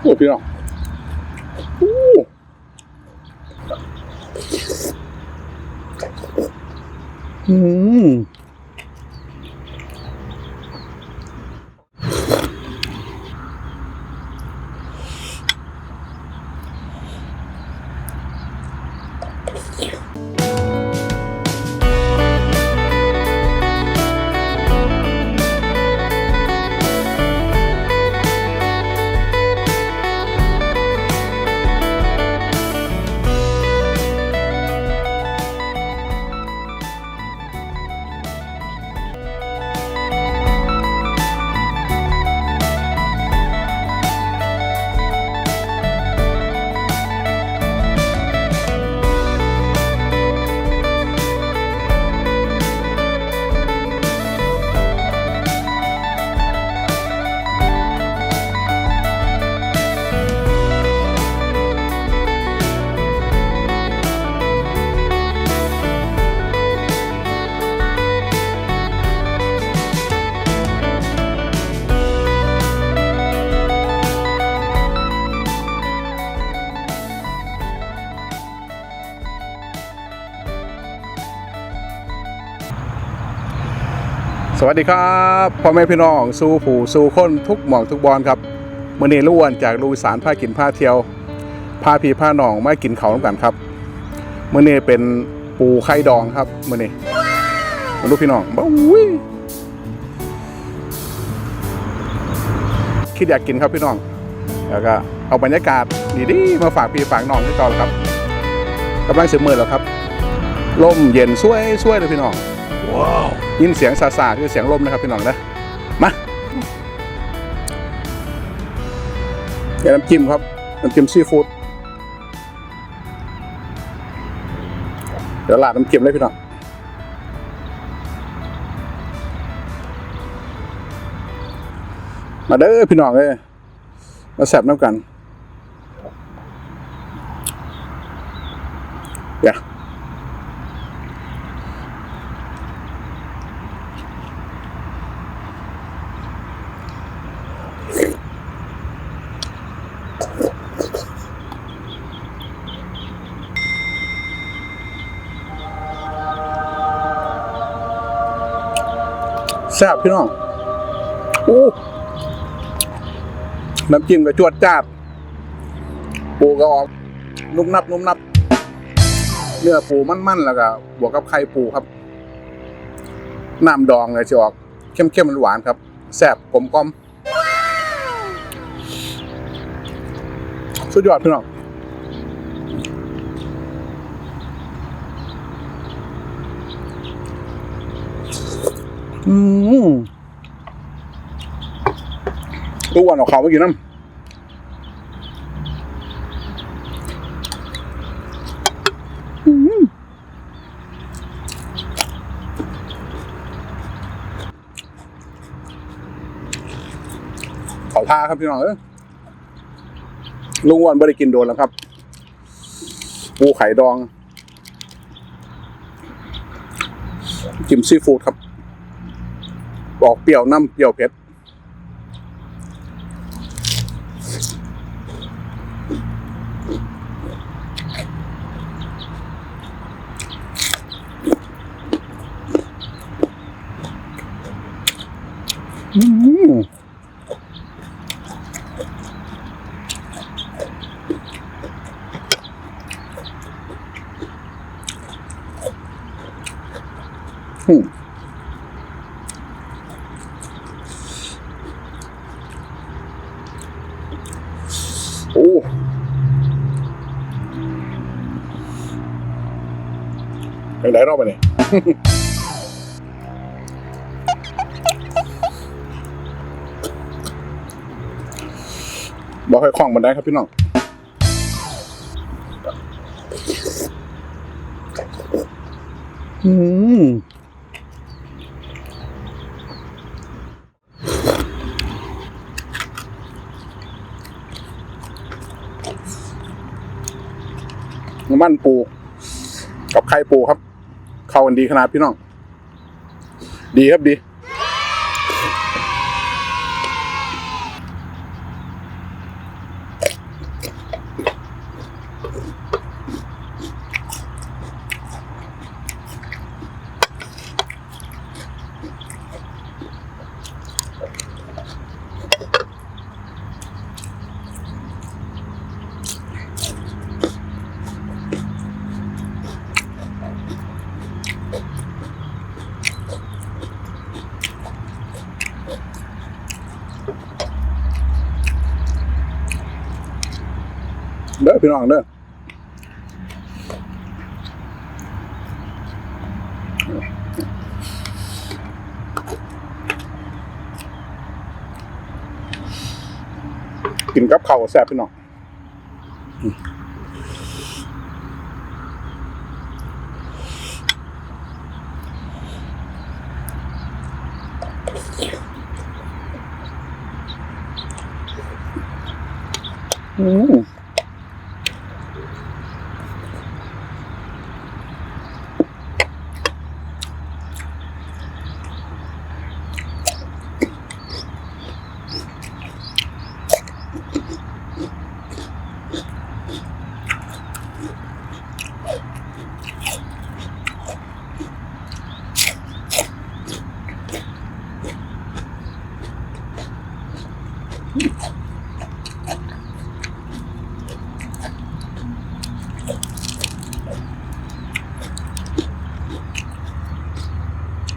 โอ้พี่น้องโอ้อืม สวัสดีครับพ่อแม่พี่น้องสู่ผู้สู่คนทุกหม่องทุกบอลครับมื่อนี้ล้วนจากลูสานผ้ากินผ้าเที่ยวผ้าพีผ้าหนองมากินเขาน้ำกันครับมื่อนี้เป็นปูไข่ดองครับมื่อนี้มาลูกพี่น้องบ้าอุ้ยคิดอยากกินครับพี่น้องแล้วก็เอาบรรยากาศดีๆมาฝากพี่ฝากน้องที่ก่อนครับกำลังเสียมือแล้วครับลมเย็นช่วยช่วยเลยพี่น้อง ยินเสียงซาซาคือเสียงลมนะครับพี่น้องนะมาเดี๋ยวน้ำจิ้มครับน้ำจิ้มซีฟู้ดเดี๋ยวราดน้ำจิ้มเลยพี่น้องมาเด้อพี่น้องเลยมาแซบน้ำกัน ซ่บพี่น้องอู้น้ำจิ้มก็จวดจ้าดปูก็ออก นุ่มนับนุ่มนับ เนื้อปูมันๆแล้วก็บวกกับไข่ปูครับ น้ำดองเลยจะออก เข้มๆหวานๆครับ แซ่บกลมกลมสุดยอดพี่น้อง อืมตู้วันออกเขาวเมื่อกี้น้ำอืมขาท่าครับพี่น้องเอ้ยลุงอ้วันไม่ได้กินโดนแล้วครับปูไข่ดอง จิ้มซีฟู้ดครับ บอกเปรี้ยวน้ำเปรี้ยวเผ็ดอืมอืม โอ้ยังไงรอบไปเนี่ย บอกให้คล่องมันได้ครับพี่น้องอืมน้ำมันปู กับไข่ปูครับ เข้ากันดีขนาดพี่น้อง ดีครับดี เด้อพี่น้องเด้อกินกับข้าวแซ่บพี่น้อง อืม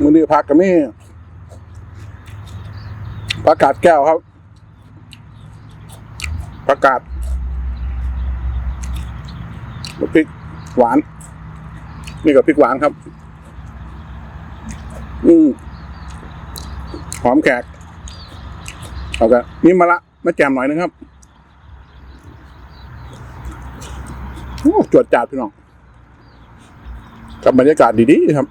มือนี้ผักกับนี่ผักกาดแก้วครับผักกาดพริกหวาน นี่กับพริกหวานครับ อืมหอมแขกเอาละนี่มะละมาแจมหน่อยนึงครับโอ้จวดจาดพี่น้องกับบรรยากาศดีๆครับ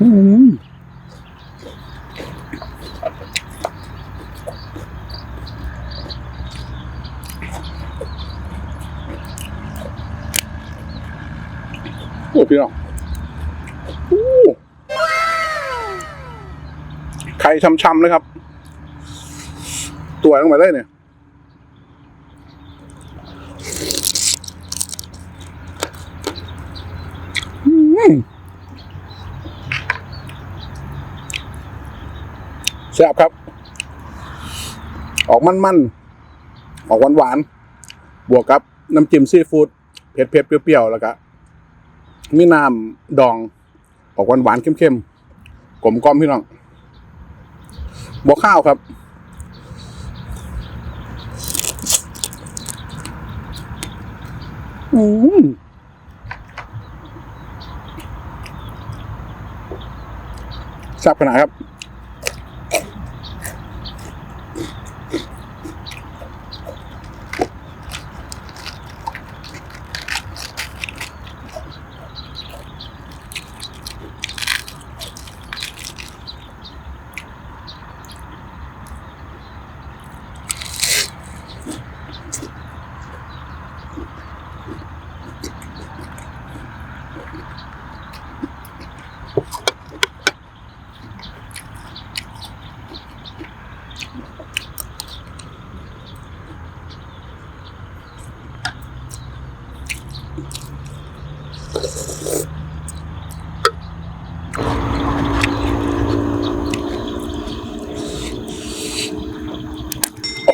อืมโอ้พี่น้องโอ้ไข่ช่ำๆเลยครับ ตัวลงมาเลยเนี่ย อืม แซ่บครับ ออกมันๆ ออกหวานๆ บวกกับน้ำจิ้มซีฟู้ดเผ็ดๆ เปรี้ยวๆ แล้วก็มีน้ำดอง ออกหวานๆ เข้มๆ กลมกล่อมพี่น้องบวกข้าวครับอืมแซ่บขนาดครับ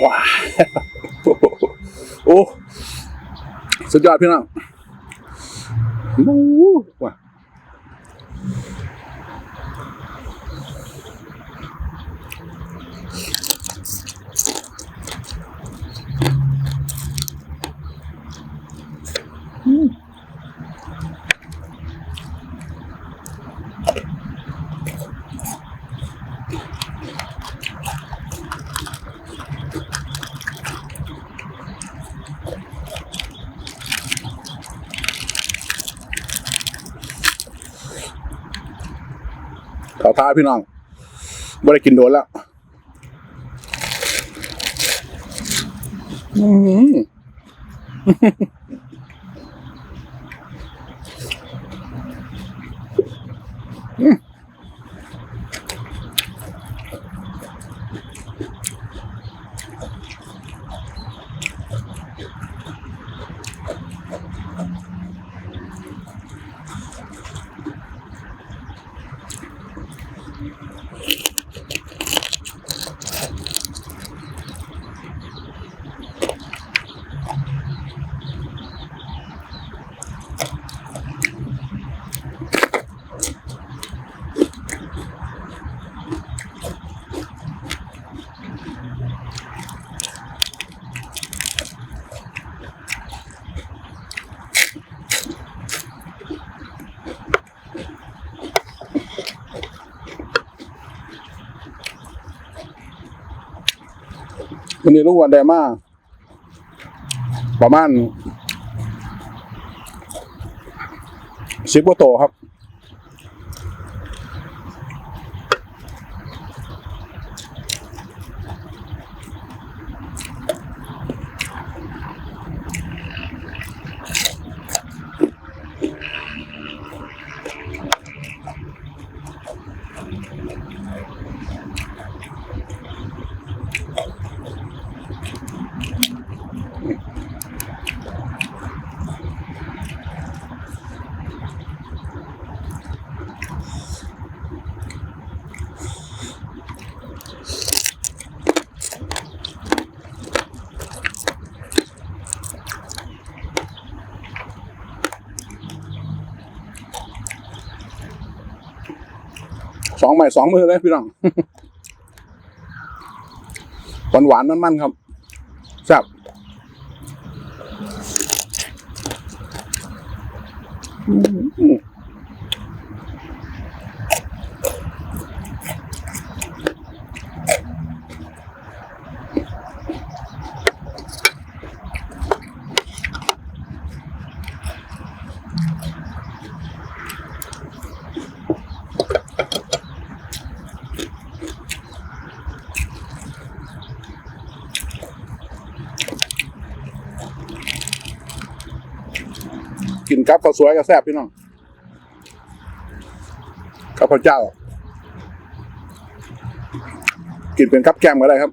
ว้าโอ้ สุดยอดพี่น้องว้า เขาท้าพี่น้องไม่ได้กินโดนแล้วอืม นี้ลูกวันไดมาประมาณสิบกว่าโตครับ สองใหม่สองมือเลยพี่น้องหวานหวานๆมันๆครับแซ่บอืม ครับข้าวสวยกับแซ่บพี่น้องกับข้าวเจ้า กินเป็นครับแก้มก็ได้ครับ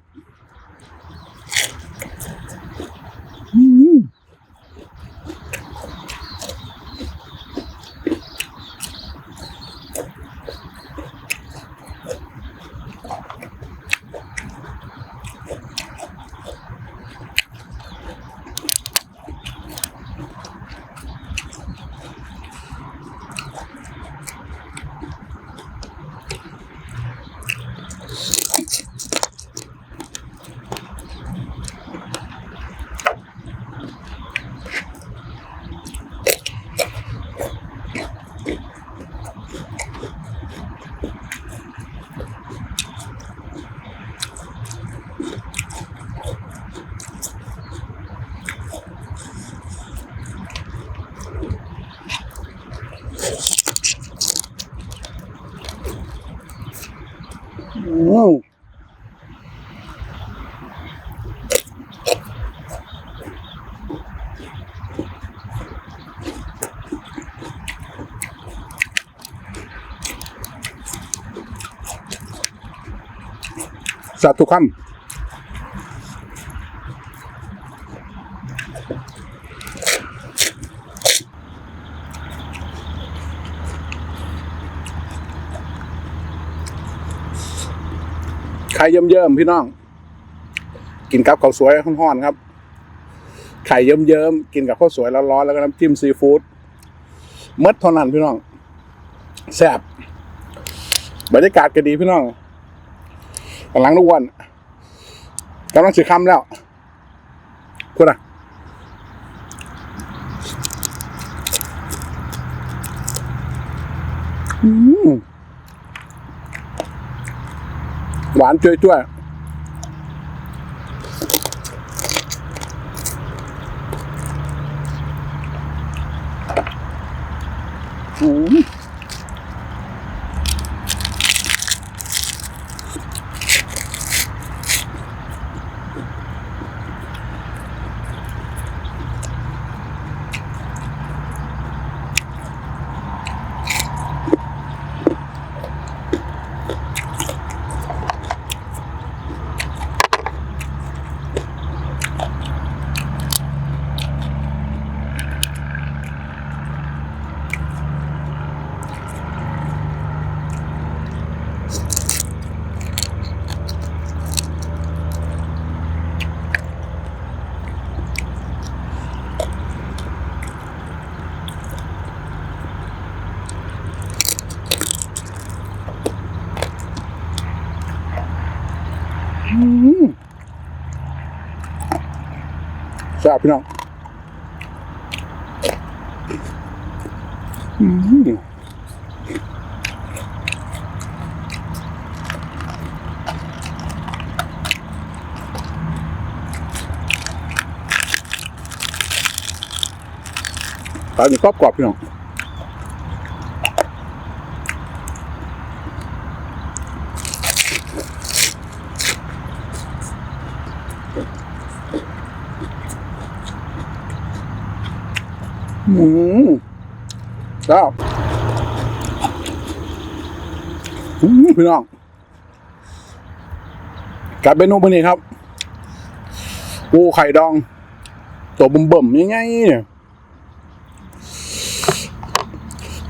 อืมแซ่บทุกคำ ไข่เยิ้มๆพี่น้อง กินกับข้าวสวยห้อนๆครับ ไข่เยิ้มๆกินกับข้าวสวยร้อนๆแล้วก็น้ำจิ้มซีฟู้ดมดเท่านั้นพี่น้องแซ่บบรรยากาศก็ดีพี่น้องกำลังทุกวันกำลังสิค่ำแล้วพูดนะอืม ห วานจ้วยๆอืม แซ่บพี่น้องอืมนี่งกรอบกรอบพี่น้อง อืมแล้วอืมพี่น้องกับเมนูพวกนี้ครับปูไข่ดอง ตัวบุ่มบ่มๆยังไงเนี่ย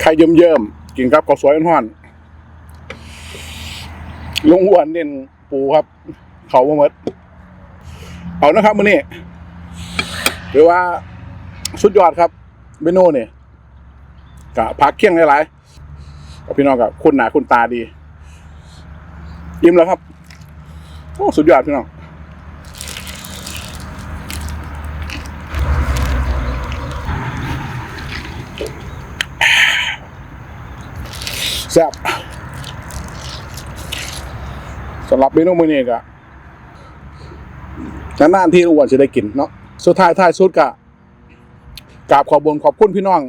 ไข่เยิ้มๆกินกับข้าวสวยร้อนลุงอ้วนเน้นปูครับ เขาบ่หมดเอานะครับมื้อนี้หรือว่าสุดยอดครับ เมนูนี่กะพักเคี่ยงหลายๆกับพี่น้องกับคุณหนาคุณตาดี ยิ้มแล้วครับ โอ้สุดยอดพี่น้องแซ่บสำหรับเมนูมื้อนี้ก็นานๆที่อ้วนจะได้กินเนาะสุดท้ายท้ายสุดก็ กราบขอบบนขอบคุณพี่น้อง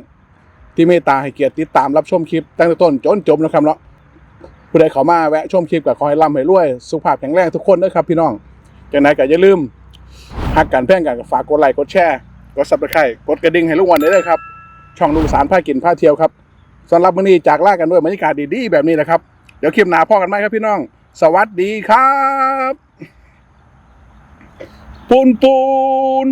ที่เมตตาให้เกียรติติดตามรับชมคลิปตั้งแต่ต้นจนจบนะครับเนาะผู้ใดเขามาแวะชมคลิปก็ขอให้ร่ำให้รวย สุขภาพแข็งแรงทุกคนนะครับพี่น้องจังไหนก็อย่าลืมหักกันแพ่งกันฝากกดไลค์กดแชร์กดซับสไครต์กดกระดิ่งให้ลุงวันได้เลยครับ ช่องลุงสารผ้ากินผ้าเที่ยวครับสำหรับมื้อนี้จากลากันด้วยบรรยากาศดีๆแบบนี้นะครับเดี๋ยวคลิปหน้าพ่อกันไหมครับพี่น้อง สวัสดีครับ ปูนปูน